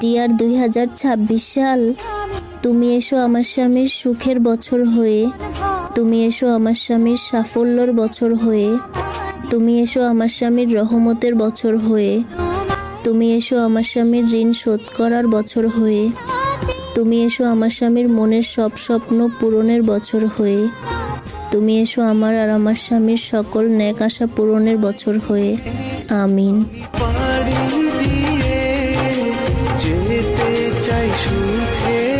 Deer দুই হাজার ছাব্বিশ সাল, তুমি এসো আমার স্বামীর সুখের বছর হয়ে। তুমি এসো আমার স্বামীর সাফল্যর বছর হয়ে। তুমি এসো আমার স্বামীর রহমতের বছর হয়ে। তুমি এসো আমার স্বামীর ঋণ শোধ করার বছর হয়ে। তুমি এসো আমার স্বামীর মনের সব স্বপ্ন পূরণের বছর হয়ে। তুমি এসো আমার আর আমার স্বামীর সকল ন্যাক আশা পূরণের বছর হয়ে। আমিন। 耶。